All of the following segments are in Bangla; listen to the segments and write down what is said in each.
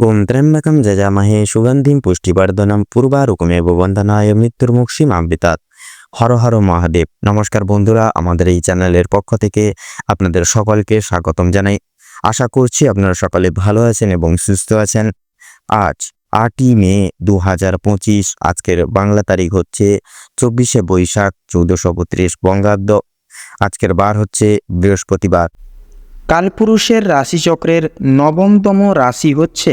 ওম ত্র্যম্বকম যজামহে সুগন্ধিম পুষ্টিবর্ধনম পূর্বারুকুমেব বন্দনায় মৃত্যুর্মুক্ষী মাম্বিতাত হর হর মহাদেব। নমস্কার বন্ধুরা, আমাদের এই চ্যানেলের পক্ষ থেকে আপনাদের সকলকে স্বাগতম জানাই। আশা করছি আপনারা সকলে ভালো আছেন এবং সুস্থ আছেন। আজ আটই মে দু হাজার পঁচিশ, আজকের বাংলা তারিখ হচ্ছে চব্বিশে বৈশাখ চৌদ্দশো বত্রিশ বঙ্গাব্দ। আজকের বার হচ্ছে বৃহস্পতিবার। কালপুরুষের রাশিচক্রের নবমতম রাশি হচ্ছে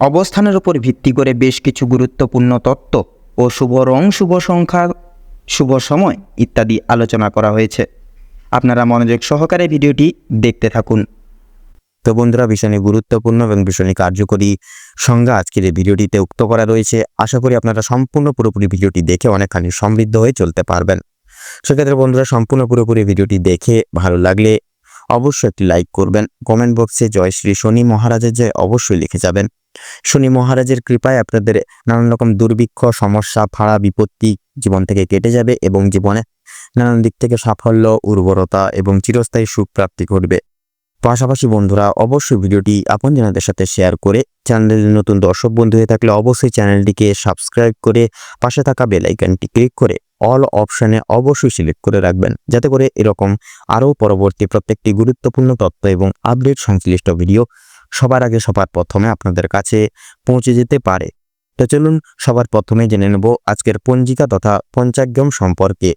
অবস্থানের উপর ভিত্তি করে বেশ কিছু গুরুত্বপূর্ণ তত্ত্ব ও শুভ রং, শুভ সংখ্যা, শুভ সময় ইত্যাদি আলোচনা করা হয়েছে। আপনারা মনোযোগ সহকারে ভিডিওটি দেখতে থাকুন। তো বন্ধুরা, ভীষণই গুরুত্বপূর্ণ এবং ভীষণই কার্যকরী সংজ্ঞা আজকের এই ভিডিওটিতে উক্ত করা রয়েছে। আশা করি আপনারা সম্পূর্ণ পুরোপুরি ভিডিওটি দেখে অনেকখানি সমৃদ্ধ হয়ে চলতে পারবেন। সেক্ষেত্রে বন্ধুরা, সম্পূর্ণ পুরোপুরি ভিডিওটি দেখে ভালো লাগলে অবশ্যই একটি লাইক করবেন। কমেন্ট বক্সে জয় শ্রী শনি মহারাজের জয় অবশ্যই লিখে যাবেন। শনি মহারাজের কৃপায় আপনাদের নানান রকম দুর্ভিক্ষ, সমস্যা, ফাড়া, বিপত্তি জীবন থেকে কেটে যাবে এবং জীবনে নানান দিক থেকে সাফল্য, উর্বরতা এবং চিরস্থায়ী সুখ প্রাপ্তি ঘটবে। পাশাপাশি বন্ধুরা, অবশ্যই ভিডিওটি আপন আপনজনদের সাথে শেয়ার করে চ্যানেলের নতুন দর্শক বন্ধু হয়ে থাকলে অবশ্যই চ্যানেলটিকে সাবস্ক্রাইব করে পাশে থাকা বেল আইকনটি ক্লিক করে অল অপশানে অবশ্যই সিলেক্ট করে রাখবেন। যাতে করে এরকম আরও পরবর্তী প্রত্যেকটি গুরুত্বপূর্ণ তথ্য এবং আপডেট সংশ্লিষ্ট ভিডিও সবার আগে সবার প্রথমে আপনাদের কাছে পৌঁছে যেতে পারে। তো চলুন সবার প্রথমে জেনে নেব আজকের পঞ্জিকা তথা পঞ্চাগ্যম সম্পর্কে।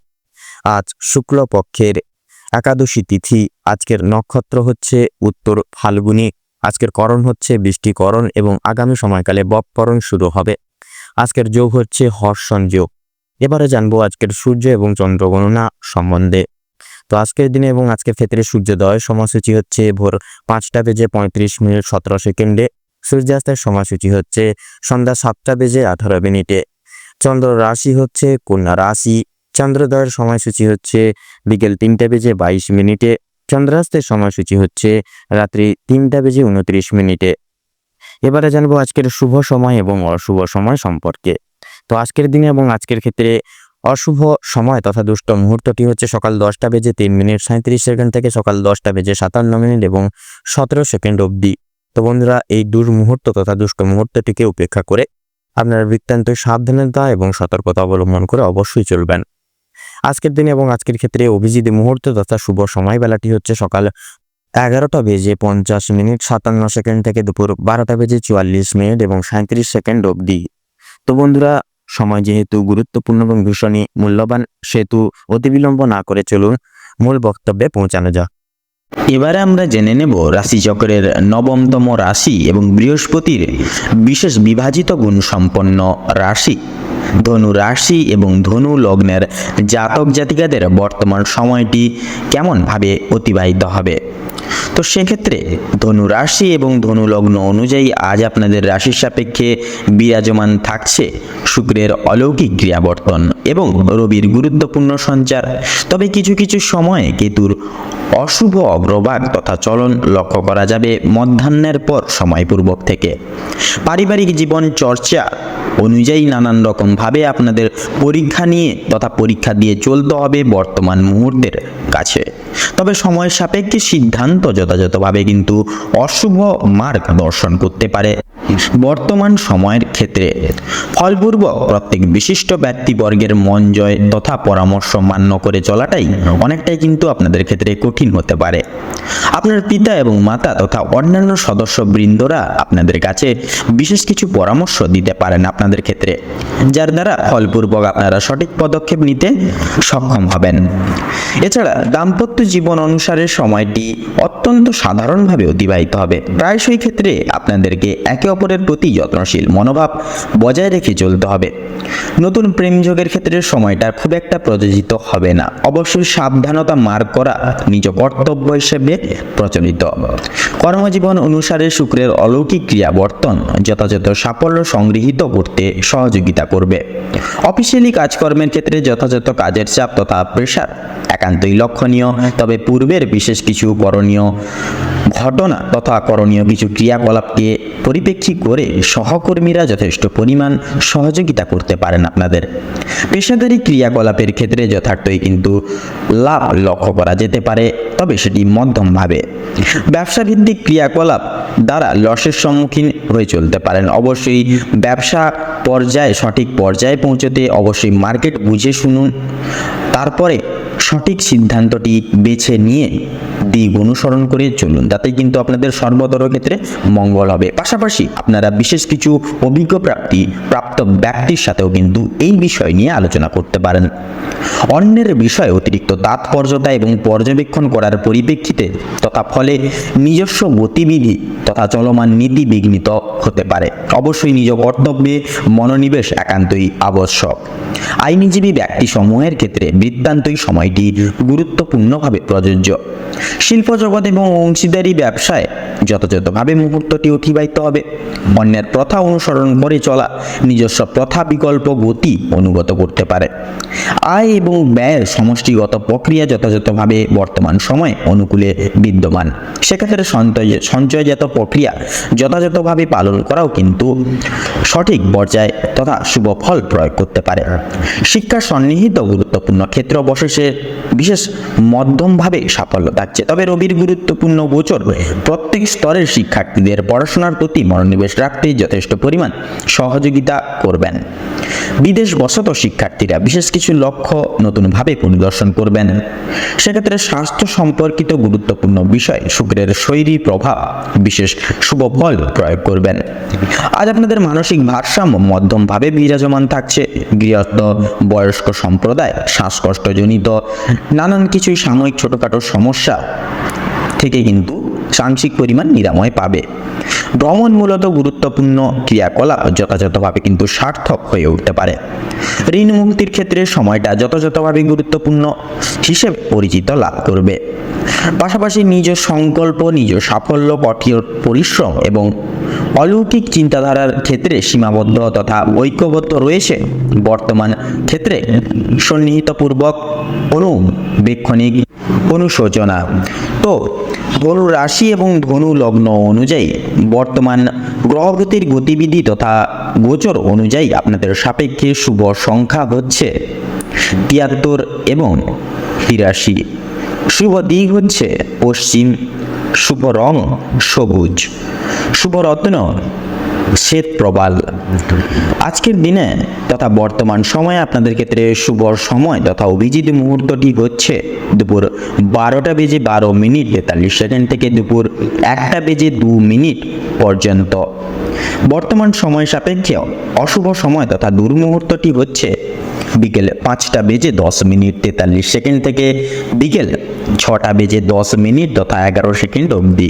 আজ শুক্লপক্ষের একাদশী তিথি, আজকের নক্ষত্র হচ্ছে উত্তর ফাল্গুনী, আজকের করণ হচ্ছে বৃষ্টিকরণ এবং আগামী সময়কালে বপকরণ শুরু হবে। আজকের যোগ হচ্ছে হর্ষণ যোগ। এবারে জানব আজকের সূর্য এবং চন্দ্র গণনা সম্বন্ধে। তো আজকের দিনে এবং আজকের ক্ষেত্রে সূর্যোদয়, সময়সূচি হচ্ছে ভোর পাঁচটা বেজে পঁয়ত্রিশ মিনিট সতেরো সেকেন্ডে। সূর্যাস্তের সময়সূচি হচ্ছে সন্ধ্যা সাতটা বেজে আঠারো মিনিটে। চন্দ্র রাশি হচ্ছে কন্যা রাশি। চন্দ্রোদয়ের সময়সূচি হচ্ছে বিকেল তিনটা বেজে বাইশ মিনিটে। চন্দ্রাস্তের সময়সূচি হচ্ছে রাত্রি তিনটা বেজে উনত্রিশ মিনিটে। এবারে জানব আজকের শুভ সময় এবং অশুভ সময় সম্পর্কে। তো আজকের দিনে এবং আজকের ক্ষেত্রে অশুভ সময় তথা দুষ্ট মুহূর্তটি হচ্ছে সকাল দশটা বেজে তিন মিনিট সাঁত্রিশ সেকেন্ড থেকে সকাল দশটা বেজে সাতান্ন মিনিট এবং সতেরো সেকেন্ড অবধি। তো বন্ধুরা, এই দুর্মুহূর্ত তথা দুষ্ট মুহূর্তটিকে উপেক্ষা করে আপনারা বৃত্তান্ত সাবধানতা এবং সতর্কতা অবলম্বন করে অবশ্যই চলবেন। আজকের দিনে এবং আজকের ক্ষেত্রে অভিজিৎ মুহূর্ত তথা শুভ সময়বেলাটি হচ্ছে সকাল এগারোটা বেজে পঞ্চাশ মিনিট সাতান্ন সেকেন্ড থেকে দুপুর বারোটা বেজে চুয়াল্লিশ মিনিট এবং সাঁত্রিশ সেকেন্ড অবধি। তো বন্ধুরা সময় যেহেতু গুরুত্বপূর্ণ এবং ভীষণই মূল্যবান, সেহেতু অতিবিলম্ব না করে চলুন মূল বক্তব্যে পৌঁছানো যাক। এবারে আমরা জেনে নেব রাশিচক্রের নবমতম রাশি এবং বৃহস্পতির বিশেষ বিভাজিত গুণ সম্পন্ন রাশি। ধনু রাশি এবং ধনু লগ্নের জাতক জাতিকাদের বর্তমান সময়টি কেমনভাবে অতিবাহিত হবে? তো সেক্ষেত্রে ধনু রাশি এবং ধনু লগ্ন অনুযায়ী আজ আপনাদের রাশির সাপেক্ষে বিরাজমান থাকছে শুক্রের অলৌকিক ক্রিয়াবর্তন এবং রবির গুরুত্বপূর্ণ সঞ্চার। তবে কিছু কিছু সময়ে কেতুর অশুভ অগ্রভাগ তথা চলন লক্ষ্য করা যাবে মধ্যাহ্নের পর সময়পূর্বক থেকে। পারিবারিক জীবন চর্চা অনুযায়ী নানান রকমভাবে আপনাদের পরীক্ষা নিয়ে তথা পরীক্ষা দিয়ে চলতে হবে বর্তমান মুহূর্তের কাছে। তবে সময় সাপেক্ষে সিদ্ধান্ত যথাযথভাবে কিন্তু অশুভ মার্গ দর্শন করতে পারে বর্তমান সময়ের ক্ষেত্রে। ফলপূর্বক প্রত্যেক বিশিষ্ট ব্যক্তিবর্গের মন জয় তথা পরামর্শ মান্য করে চলাটাই অনেকটাই কিন্তু আপনাদের ক্ষেত্রে কঠিন হতে পারে। আপনার পিতা এবং মাতা তথা অন্যান্য সদস্য বৃন্দরা আপনাদের কাছে বিশেষ কিছু পরামর্শ দিতে পারেন আপনাদের আপনাদের ক্ষেত্রে, যার দ্বারা ফলপূর্বক আপনারা সঠিক পদক্ষেপ নিতে সক্ষম হবেন। এছাড়া দাম্পত্য জীবন অনুসারে সময়টি অত্যন্ত সাধারণভাবে অতিবাহিত হবে। প্রায়শই ক্ষেত্রে আপনাদেরকে একে অপরের প্রতি যত্নশীল মনোভাব বজায় রেখে চলতে হবে। নতুন প্রেম যোগের ক্ষেত্রে সময়টা খুব একটা প্রযোজিত হবে না। অবশ্যই সাবধানতা মার্ক করা নিজ কর্তব্য হিসেবে প্রচলিত। কর্মজীবন অনুসারে শুক্রের অলৌকিক ক্রিয়াবর্তন যথাযথ সাফল্য সংগৃহীত করতে সহযোগিতা করবে। অফিসিয়ালি কাজকর্মের ক্ষেত্রে যথাযথ কাজের চাপ তথা প্রেশার একান্তই লক্ষণীয়, তবে পূর্বের বিশেষ কিছু করণীয় ঘটনা তথা করণীয় কিছু ক্রিয়াকলাপকে পরিপ্রেক্ষী করে সহকর্মীরা যথেষ্ট পরিমাণ সহযোগিতা করতে পারেন আপনাদের। পেশাদারি ক্রিয়াকলাপের ক্ষেত্রে যথার্থই কিন্তু লাভ লক্ষ্য করা যেতে পারে, তবে সেটি মধ্যমভাবে। ব্যবসাভিত্তিক ক্রিয়াকলাপ দ্বারা লসের সম্মুখীন হয়ে চলতে পারেন। অবশ্যই ব্যবসা পর্যায়ে, সঠিক পর্যায়ে পৌঁছতে অবশ্যই মার্কেট বুঝে শুনুন। তারপরে সঠিক সিদ্ধান্তটি বেছে নিয়ে দিক অনুসরণ করে চলুন তাতে কিন্তু আপনাদের সর্বতর ক্ষেত্রে মঙ্গল হবে। পাশাপাশি আপনারা বিশেষ কিছু অভিজ্ঞ প্রাপ্তি, প্রাপ্ত ব্যক্তির সাথেও কিন্তু এই বিষয় নিয়ে আলোচনা করতে পারেন। অন্যের বিষয়ে অতিরিক্ত তাৎপর্যতা এবং পর্যবেক্ষণ করার পরিপ্রেক্ষিতে তথা ফলে নিজস্ব গতিবিধি তথা চলমান নীতি বিঘ্নিত হতে পারে। অবশ্যই নিজ কর্তব্যে মনোনিবেশ একান্তই আবশ্যক। আইনজীবী ব্যক্তি সমূহের ক্ষেত্রে বৃত্তান্তই সময়টি গুরুত্বপূর্ণভাবে প্রযোজ্য। শিল্প জগৎ এবং অংশীদারি ব্যবসায় যথাযথভাবে মুহূর্তটি অতিবাহিত হবে। অন্যের প্রথা অনুসরণ করে চলা নিজস্ব প্রথা বিকল্প গতি অনুগত করতে পারে। আয় এবং ব্যয়ের সমষ্টিগত প্রক্রিয়া যথাযথভাবে বর্তমান সময়ে অনুকূলে বিদ্যমান। সেক্ষেত্রে সঞ্চয় সঞ্চয়জাত প্রক্রিয়া যথাযথভাবে পালন করাও কিন্তু সঠিক পর্যায়ে তথা শুভ ফল প্রয়োগ করতে পারে। শিক্ষা সন্নিহিত গুরুত্বপূর্ণ ক্ষেত্র বসেছে বিশেষ মধ্যমভাবে সাফল্য থাকছে। তবে রবির গুরুত্বপূর্ণ গোচর, প্রত্যেক স্তরের শিক্ষার্থীদের পড়াশোনার প্রতি মনোনিবেশ রাখতে যথেষ্ট পরিমাণ সহযোগিতা করবেন। বিদেশ বসত শিক্ষার্থীরা বিশেষ কিছু লক্ষ্য নতুনভাবে পরিদর্শন করবেন। সেক্ষেত্রে স্বাস্থ্য সম্পর্কিত গুরুত্বপূর্ণ বিষয়, শুক্রের শৈরী প্রভাব বিশেষ শুভ ফল প্রয়োগ করবেন। আজ আপনাদের মানসিক ভারসাম্য মধ্যমভাবে বিরাজমান থাকছে। গৃহস্থ, বয়স্ক সম্প্রদায়, শ্বাসকষ্টজনিত, নানান কিছুই সাময়িক ছোটোখাটো সমস্যা থেকে কিন্তু সাংশিক পরিমাণ নিরাময় পাবে। ভ্রমণ মূলত গুরুত্বপূর্ণ ক্রিয়াকলাপ, যথাযথভাবে কিন্তু সার্থক হয়ে উঠতে পারে। ঋণ মুক্তির ক্ষেত্রে সময়টা যথাযথভাবে গুরুত্বপূর্ণ হিসেবে পরিচিত লাভ করবে। পাশাপাশি নিজ সংকল্প, নিজ সাফল্য, কঠোর পরিশ্রম এবং অলৌকিক চিন্তাধারার ক্ষেত্রে সীমাবদ্ধ তথা ঐক্যবদ্ধ রয়েছে বর্তমান ক্ষেত্রে সন্নিহিতপূর্বক অনুবেক্ষণিক অনুশোচনা। তো ধনু রাশি এবং ধনু লগ্ন অনুযায়ী বর্তমান গ্রহগতির গতিবিধি তথা গোচর অনুযায়ী আপনাদের সাপেক্ষে শুভ সংখ্যা হচ্ছে তিয়াত্তর এবং তিরাশি। শুভ দিক হচ্ছে পশ্চিম, শুভ রং সবুজ। শুভ রত্ন শ্বেত প্রবাল। আজকের দিনে তথা বর্তমান সময়ে আপনাদের ক্ষেত্রে শুভ সময় তথা অভিজিৎ মুহূর্তটি হচ্ছে দুপুর বারোটা বেজে বারো মিনিট তেতাল্লিশ সেকেন্ড থেকে দুপুর একটা বেজে দু মিনিট পর্যন্ত। বর্তমান সময় সাপেক্ষে অশুভ সময় তথা দুর্মুহূর্তটি হচ্ছে বিকেল পাঁচটা বেজে দশ মিনিট তেতাল্লিশ সেকেন্ড থেকে বিকেল ছটা বেজে দশ মিনিট তথা এগারো সেকেন্ড অবধি।